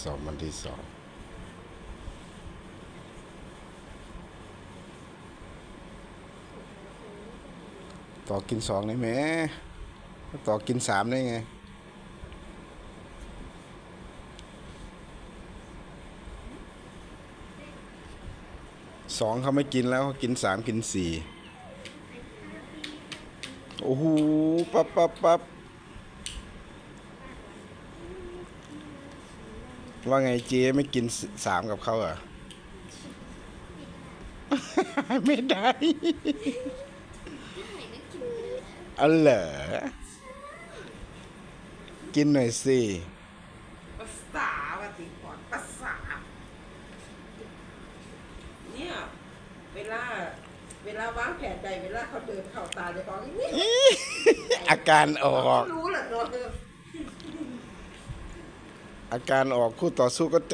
สอบวันที่สองต่อกินสองได้ไหมต่อกินสามได้ไงสองเขาไม่กินแล้วเขากินสามกินสี่โอ้โหปั๊บปั๊บปั๊บ ว่าไงเจ๊ไม่กินสามกับเขาเหรอะไม่ได้ เอาเหรอ กินหน่อยสิภาษาว่าติก่อนภาษาเนี่ยเวลา เวลาวางแผนใดเวลาเขาเดินเข้าตาจะบอกอย่างนี้อาการออก รู้แหละเนาะ อาการออกคู่ต่อสู้ก็